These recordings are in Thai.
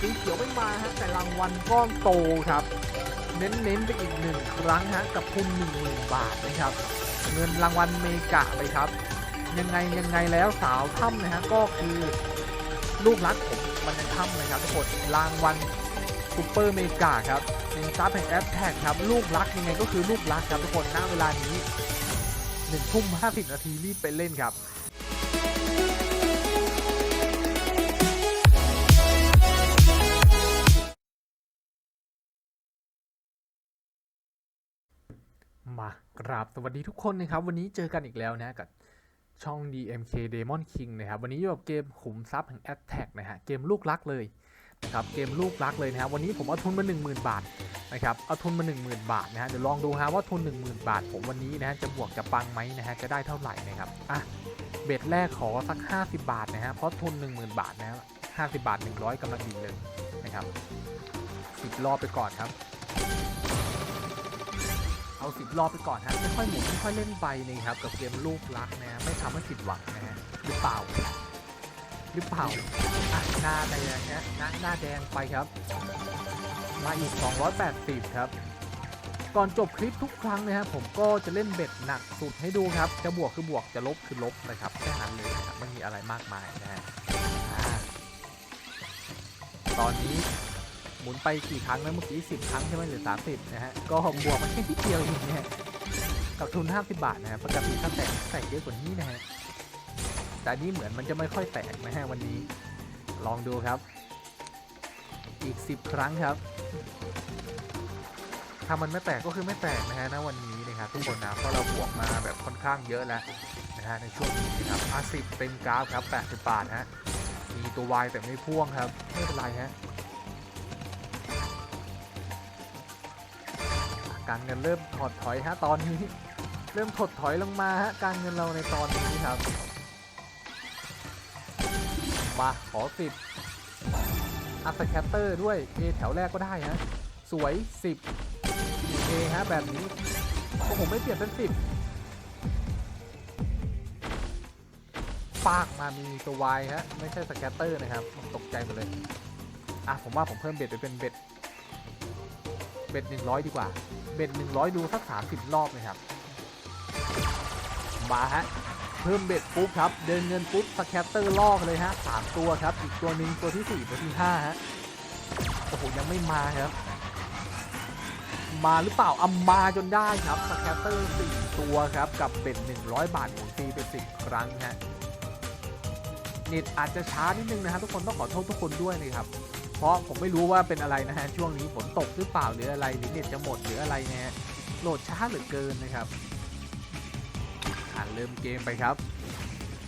สีเขียวไม่มาฮะแต่รางวัลก้อนโตครับ เน้นๆไปอีกหนึ่งครั้งฮะกับทุน1 0,000บาทนะครับ เงินรางวัลเมกะไปครับ ยังไงยังไงแล้วสาวถ้ำนะฮะก็คือลูกรักผมมันในถ้ำเลยครับทุกคนรางวัลซูเปอร์เมกาครับเป็นซับแห่งแอปแท็กครับลูกรักยังไงก็คือลูกรักครับทุกคนณเวลานี้หนึ่งทุ่มห้าสิบนาทีรีบไปเล่นครับ มากราบสวัสดีทุกคนนะครับ วันนี้เจอกันอีกแล้วนะกับช่อง DMK Demon King นะครับ วันนี้อยู่กับเกมขุมทรัพย์แห่ง Attack นะฮะเกมลูกรักเลยนะครับเกมลูกรักเลยนะครับวันนี้ผมเอาทุนมา 10,000 บาทนะครับเอาทุนมา 10,000 บาทนะฮะเดี๋ยวลองดูฮะว่าทุน 10,000 บาท ผมวันนี้นะฮะจะบวกจะปังไหมนะฮะจะได้เท่าไหร่นะครับอะเบ็ดแรกขอสัก 50 บาทนะฮะเพราะทุน 10,000 บาทนะฮะ50 บาท 100กำลังดีเลยนะครับสิบรอบไปก่อนครับ เอาสิบรอบไปก่อนฮะไม่ค่อยหมุนไม่ค่อยเล่นไปนี่ครับกับเกมลูกรักนะไม่ทำให้ผิดหวังนะฮะหรือเปล่าหรือเปล่าอะหน้าแดงฮะหน้าหน้าแดงไปครับ มาอีก 280 ครับ ก่อนจบคลิปทุกครั้งนะฮะผมก็จะเล่นเบ็ดหนักสุดให้ดูครับ จะบวกคือบวกจะลบคือลบนะครับแค่นั้นเลยนะครับไม่มีอะไรมากมายนะฮะตอนนี้ หมุนไปกี่ครั้งนะเมื่อกี้10ครั้งใช่ไหมหรือ30นะฮะก็บวกมาแค่นิดเดียวเองนะฮะกับทุน50บาทนะฮะปกติถ้าแตกแตกเยอะกว่านี้นะฮะแต่นนี้เหมือนมันจะไม่ค่อยแตกนะฮะวันนี้ ลองดูครับ อีก10ครั้งครับถ้ามันไม่แตกก็คือไม่แตกนะฮะณวันนี้นะครับทุกคนนะเพราะเราบวกมาแบบค่อนข้างเยอะแล้วนะฮะในช่วงนี้นะครับอาสิบเต็มกราฟครับ80บาทฮะมีตัววายแต่ไม่พ่วงครับไม่เป็นไรฮะ การเงินเริ่มถอดถอยฮะตอนนี้ เริ่มถดถอยลงมาฮะการเงินเราในตอนนี้ครับมาขอสิบอัพสแคตเตอร์ด้วย A แถวแรกก็ได้ฮะสวย 10 A ฮะแบบนี้ก็ผมไม่เปลี่ยนเป็น10ปากมามีตัว Y ฮะไม่ใช่สแคตเตอร์นะครับผมตกใจหมดเลยอะผมว่าผมเพิ่มเบ็ดไปเป็นเบ็ดเบ็ด100 ดีกว่า เบ็ด100ดูสัก30รอบเลยครับ มาฮะ เพิ่มเบ็ดปุ๊บครับ เดินเงินปุ๊บสแคตเตอร์ลอกเลยฮะสามตัวครับ อีกตัวหนึ่งตัวที่4ตัวที่5ฮะ โอ้โห ยังไม่มาครับ มาหรือเปล่าอามาจนได้ครับสแคตเตอร์4ตัวครับ กับเบ็ด100บาทหมุนฟรีไป10ครั้งฮะเน็ตอาจจะช้านิดนึงนะครับทุกคนต้องขอโทษทุกคนด้วยนะครับ เพราะผมไม่รู้ว่าเป็นอะไรนะฮะช่วงนี้ฝนตกหรือเปล่าหรืออะไรหรือเน็ตจะหมดหรืออะไรนะฮะโหลดช้าเหลือเกินนะครับอ่านเริ่มเกมไปครับ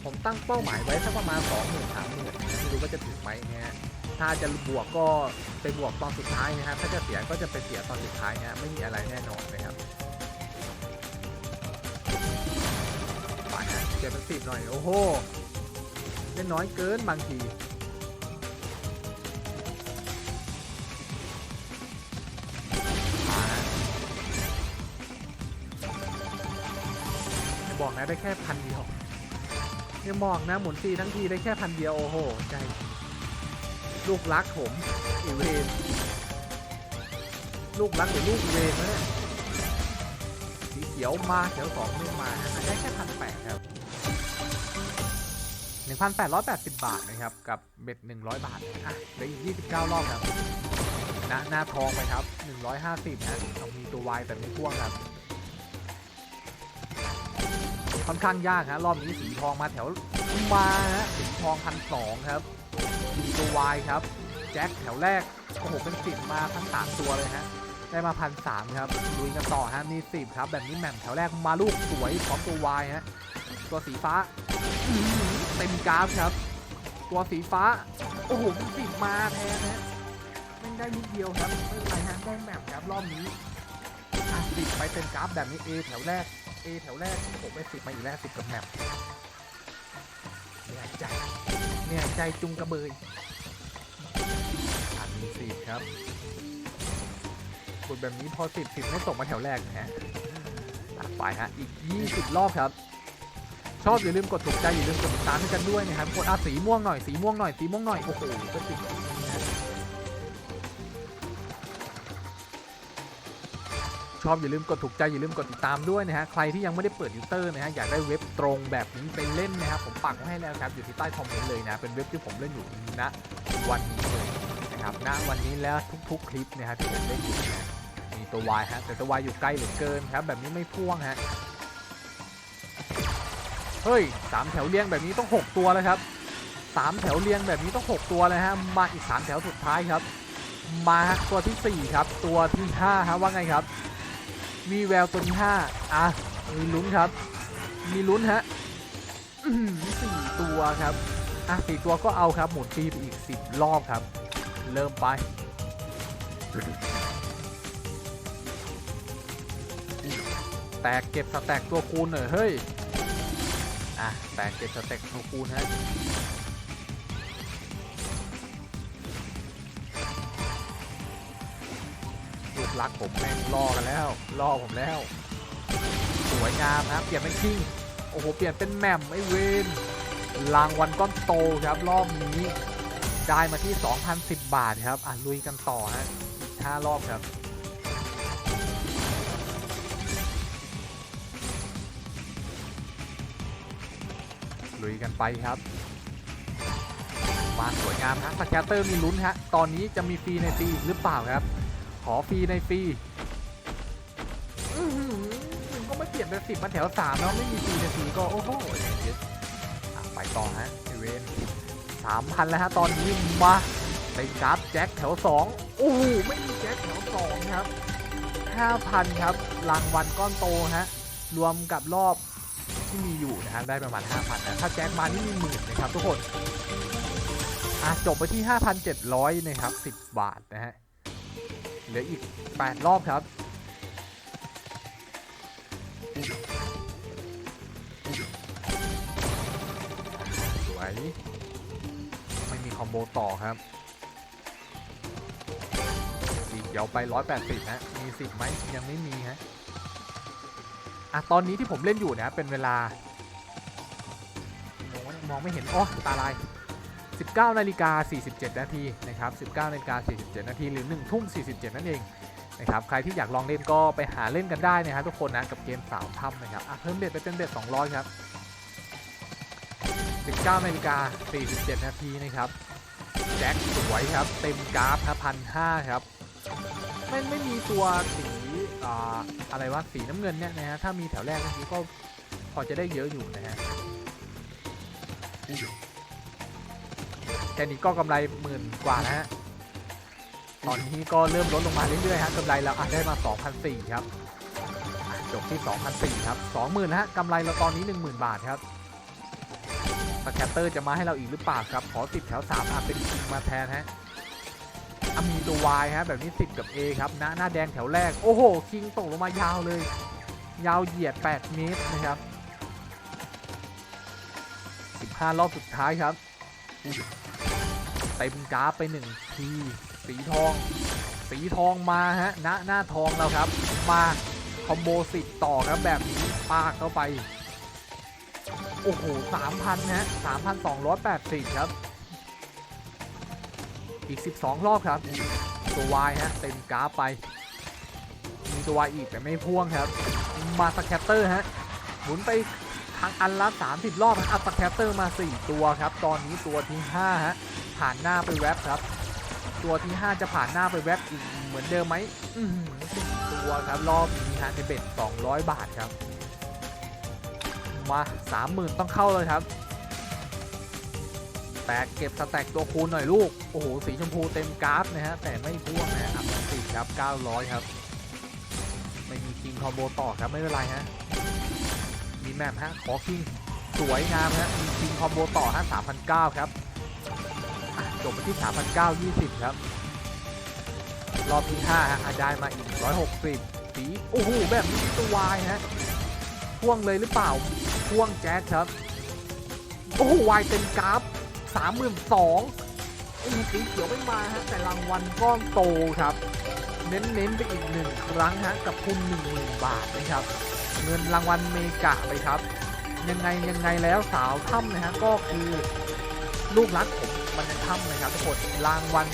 ผมตั้งเป้าหมายไว้สักประมาณ2 0 0 0 0 3 0 0 0ไม่รู้ว่าจะถึงไหมนะฮะถ้าจะบวกก็ไปบวกตอนสุดท้ายนะครับถ้าจะเสียก็จะไปเสียตอนสุดท้ายนะฮะไม่มีอะไรแน่นอนนะครับไปฮะเจ็ดเป็นสิบหน่อยโอ้โหเล่นน้อยเกินบางที บอกนะได้แค่พันเดียวอย่าบอกนะหมุนฟรีทั้งทีได้แค่พันเดียว โอ้โห ใจ ลูกรักผมอีเวนลูกรักหรือลูกเวนนะเนี่ยสีเขียวมาเขียวสองไม่มาได้แค่พันแปดครับหนึ่งพันแปดร้อยแปดสิบบาทนะครับ กับเบ็ดหนึ่งร้อยบาทอะเหลืออีกยี่สิบเก้ารอบครับน้าหน้าทองไปครับหนึ่งร้อยห้าสิบนะต้องมีตัววายแต่ไม่พ่วงครับ ค่อนข้างยากฮะรอบนี้สีทองมาแถวมาฮะสีทองพันสองครับมีตัววายครับ แจ็คแถวแรกโอ้โหเป็นสิบมาทั้งสามตัวเลยฮะได้มาพันสามครับลุยกันต่อฮะมีสิบครับ แบบนี้แหม่มแถวแรกมาลูกสวยพร้อมตัววายฮะตัวสีฟ้าเต็มกราฟครับ ตัวสีฟ้า โอ้โหเป็นสิบมาแทนฮะไม่ได้นิดเดียวครับไม่เป็นไรฮะได้แหม่มครับรอบนี้อะสิบไปเต็มกราฟแบบนี้เอแถวแรก เอแถวแรกผมไปสิบมาอีกแล้วสิบกับแมปเนี่ยใจเนี่ยใจจุงกระเบยอันมีสิบครับกดแบบนี้พอสิบสิบไม่ตกมาแถวแรกนะฮะอะไปฮะอีก 20 รอบครับ ชอบอย่าลืมกดถูกใจอย่าลืมกดติดตามให้กันด้วยนะครับกดอาสีม่วงหน่อยสีม่วงหน่อยสีม่วงหน่อยโอ้โหก็ติด ชอบอย่าลืมกดถูกใจอย่าลืมกดติดตามด้วยนะฮะใครที่ยังไม่ได้เปิดยูเตอร์นะฮะอยากได้เว็บตรงแบบนี้ไปเล่นนะครับผมปักไว้ให้แล้วครับอยู่ที่ใต้คอมเมนต์เลยนะเป็นเว็บที่ผมเล่นอยู่ณวันนี้เลยนะครับณวันนี้แล้วทุกๆ คลิปนะฮะที่ผมเล่นอยู่นมีตัว Y ฮะแต่ตัว Y อยู่ใกล้เหลือเกินครับแบบนี้ไม่พ่วงฮะเฮ้ยสามแถวเรียงแบบนี้ต้อง 6 ตัวแล้วครับสามแถวเรียงแบบนี้ต้อง 6 ตัวเลยฮะมาอีกสามแถวสุดท้ายครับ มาตัวที่ 4 ครับ ตัวที่5ฮะว่าไงครับ มีแววตัวที่5อะมีลุ้นครับ มีลุ้นฮะสี่ตัวครับ อะสี่ตัวก็เอาครับ หมุนฟรีไปอีก10รอบครับ เริ่มไปแตกเก็บสแต็กตัวคูณหน่อยเฮ้ย อะแตกเก็บสแต็กตัวคูณฮะ รักผมแม่งล่อกันแล้วล่อผมแล้ว สวยงามครับเปลี่ยนเป็นคิงโอ้โหเปลี่ยนเป็นแมมไอเวนรางวัลก้อนโตครับรอบนี้ได้มาที่ 2,010 บาทครับอะลุยกันต่อฮะอีก5รอบครับลุยกันไปครับมาสวยงามฮะสแกตเตอร์มีลุ้นฮะ ตอนนี้จะมีฟรีในฟรีหรือเปล่าครับ ขอฟรีในฟรีอื้อหือก็ไม่เปลี่ยนเป็นสิบมาแถวสามแล้วไม่มีฟรีในฟรีก็โอ้โหไปต่อฮะไอเวนสามพันแล้วฮะตอนนี้มาเป็นกราฟแจ็คแถวสองโอ้โหไม่มีแจ็คแถวสองครับห้าพันครับรางวัลก้อนโตฮะรวมกับรอบที่มีอยู่นะฮะได้ประมาณ 5,000นะถ้าแจ็คมานี่มีหมื่นนะครับทุกคนอะจบไปที่ 5,700 นะครับ 10 บาทนะฮะ เหลืออีก 8 รอบครับ สวย ไม่มีคอมโบต่อครับสีเขียวไป 180นะมีสิทธิ์ไหมยังไม่มีฮะอะตอนนี้ที่ผมเล่นอยู่นะเป็นเวลา มองไม่มองไม่เห็นอ๋อตาลาย 19นาฬิกา47 นาทีนะครับ 19นาฬิกา47 นาทีหรือ1ทุ่ม47 นั่นเองนะครับใครที่อยากลองเล่นก็ไปหาเล่นกันได้นะครับทุกคนนะกับเกมสาวถ้ำนะครับเพิ่มเบ็ดไปเป็นเบ็ด200 ครับ 19นาฬิกา47 นาทีนะครับแจ็คสวยครับ เต็มกราฟครับพันห้าครับไม่ไม่มีตัวสีอ่าอะไรวะสีน้ำเงินเนี่ยนะฮะถ้ามีแถวแรกเมื่ก็พอจะได้เยอะอยู่นะฮะ แค่นี้ก็กำไรหมื่นกว่านะฮะตอนนี้ก็เริ่มลดลงมาเรื่อยๆฮะกำไรเราอะได้มา2,004ครับจบที่2,004ครับ20,000นะฮะกำไรเราตอนนี้ 10,000 บาทครับสแคตเตอร์จะมาให้เราอีกหรือเปล่าครับ ขอติดแถว3อะเป็นคิงมาแทนฮะอะมีตัว Y ฮะแบบนี้ 10 กับ A ครับหน้าหน้าแดงแถวแรก โอ้โห คิงตกลงมายาวเลย ยาวเหยียด 8 เมตรนะครับ 15 รอบสุดท้ายครับ ต็มกราฟไปหนึ่งทีสีทอง สีทองมาฮะณหน้าทองแล้วครับ มาคอมโบสิบต่อครับแบบนี้ปาเข้าไป โอ้โหสามพันฮะสามพันสองร้อยแปดสิบครับ อีกสิบสองรอบครับ ตัววายฮะเต็มกราฟไป มีตัววายอีกแต่ไม่พ่วงครับ มาสแคตเตอร์ฮะหมุนไปทางอันละ 30 รอบอัพสแคตเตอร์มา 4 ตัวครับ ตอนนี้ตัวที่ 5 ฮะ ผ่านหน้าไปแวบครับ ตัวที่ 5 จะผ่านหน้าไปแวบอีกเหมือนเดิมไหมอือหือสี่ตัวครับรอบนี้ฮะในเบ็ด200 บาทครับ มา 30,000 ต้องเข้าเลยครับแตกเก็บสแต็กตัวคูณหน่อยลูก โอ้โห สีชมพูเต็มกราฟนะฮะ แต่ไม่พ่วงนะอัพติครับ 900 ครับ ไม่มีคิงคอมโบต่อครับ ไม่เป็นไรฮะ มีแมปฮะ ขอคิง สวยงามฮะ มีคิงคอมโบต่อฮะ3,009ครับ จบไปที่ 3,920 ครับ รอบที่5ฮะอาได้มาอีก 160 สี โอ้โห แบบนี้ตัววายฮะ พ่วงเลยหรือเปล่า พ่วงแจ็คครับ โอ้โห วายเต็มกราฟ32,000โอ้โหสีเขียวไม่มาฮะ แต่รางวัลก้อนโตครับ เน้นๆไปอีกหนึ่งครั้งฮะ กับทุน10,000 บาทนะครับ เงินรางวัลเมกะไปครับ ยังไงยังไงแล้วสาวถ้ำนะฮะ ก็คือลูกรักผม มันจะถ้ำนะครับทุกคนรางวัล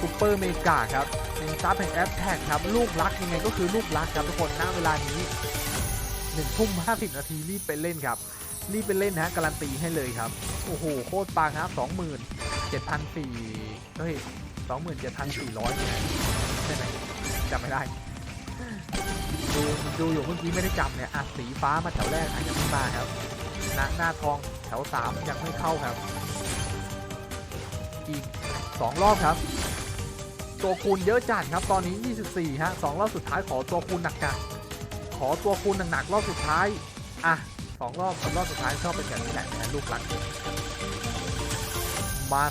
ซูเปอร์เมกาครับเป็นซับแห่งแอปแท็กครับ ลูกรักยังไงก็คือลูกรักครับทุกคนณเวลานี้หนึ่งทุ่มห้าสิบนาทีรีบไปเล่นครับ รีบไปเล่นนะฮะการันตีให้เลยครับ โอ้โห โคตรปังครับสองหมื่นเจ็ดพันสี่เฮ้ยสองหมื่นเจ็ดพันสี่ร้อยใช่ไหมจำไม่ได้ ดูดูอยู่เมื่อกี้ไม่ได้จับเนี่ยอะสีฟ้ามาแถวแรกอะยังไม่มาครับหน้าหน้าทองแถวสามยังไม่เข้าครับ อีกสองรอบครับ ตัวคูณเยอะจัดครับ ตอนนี้ 24 ฮะสองรอบสุดท้ายขอตัวคูณหนักๆขอตัวคูณหนักๆรอบสุดท้าย อะสองรอบสามรอบสุดท้ายชอบเป็นแบบนี้แหละนะลูกหลักมา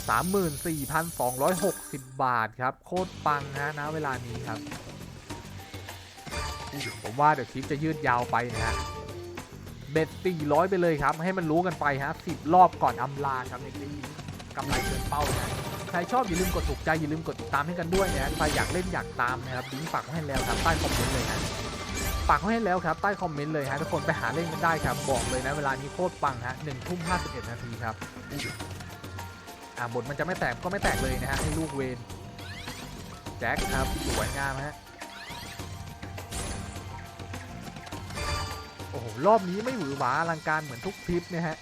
34,260 บาทครับ โคตรปังนะนะเวลานี้ครับ ผมว่าเดี๋ยวคลิปจะยืดยาวไปนะฮะเบ็ด400 ไปเลยครับ ให้มันรู้กันไปฮะ 10 รอบก่อนอำลาครับในคลิปนี้ กำไรเกินเป้านะใครชอบอย่าลืมกดถูกใจอย่าลืมกดติดตามให้กันด้วยนะใครอยากเล่นอยากตามนะครับลิงก์ฝากให้แล้วครับใต้คอมเมนต์เลยนะฝากให้แล้วครับใต้คอมเมนต์เลยฮะทุกคนไปหาเล่นกันได้ครับบอกเลยนะเวลานี้โคตรปังฮะหนึ่งทุ่มห้าสิบเอ็ดนาทีครับอ่าบทมันจะไม่แตกก็ไม่แตกเลยนะฮะให้ลูกเวนแจ็คครับสวยงามฮะโอ้โหรอบนี้ไม่หวือหวาอลังการเหมือนทุกทริปนะฮะ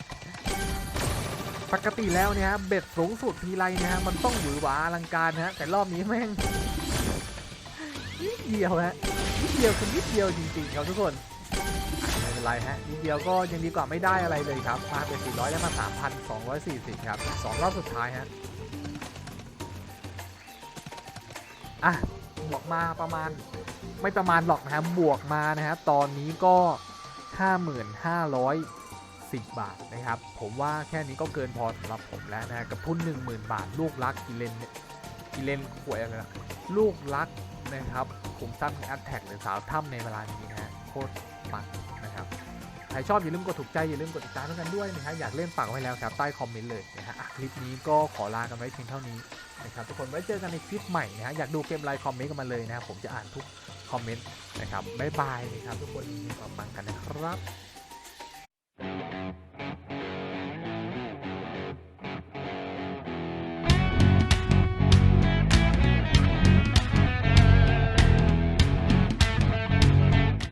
ปกติแล้วเนี่ยฮะเบ็ดสูงสุดทีไรเนี่ยฮะมันต้องหวือหวาอลังการนะฮะแต่รอบนี้แม่งนิดเดียวฮะนิดเดียวคือนิดเดียวจริงๆครับทุกคนไม่เป็นไรฮะนิดเดียวก็ยังดีกว่าไม่ได้อะไรเลยครับมาเป็น400ได้วมา 3,240 ครับสองรอบสุดท้ายฮะอะบวกมาประมาณไม่ประมาณหรอกนะครับบวกมานะฮะตอนนี้ก็ 5,500 10 บาทนะครับ ผมว่าแค่นี้ก็เกินพอสำหรับผมแล้วนะกับทุน10,000 บาท ลูกรักกิเลนเนี่ยกิเลนขวยอะไรนะลูกรักนะครับขุมทรัพย์ในอัตแท็กหรือสาวถ้ำในเวลานี้นะฮะโคตรปังนะครับใครชอบอย่าลืมกดถูกใจอย่าลืมกดติดตามกันด้วยนะฮะอยากเล่นฝากไว้แล้วครับใต้คอมเมนต์เลยนะฮะคลิปนี้ก็ขอลากันไว้เพียงเท่านี้นะครับทุกคนไว้เจอกันในคลิปใหม่นะฮะอยากดูเกมไลน์คอมเมนต์กันมาเลยนะผมจะอ่านทุกคอมเมนต์นะครับบ๊ายบายนะครับทุกคนมีความปังกันนะครับ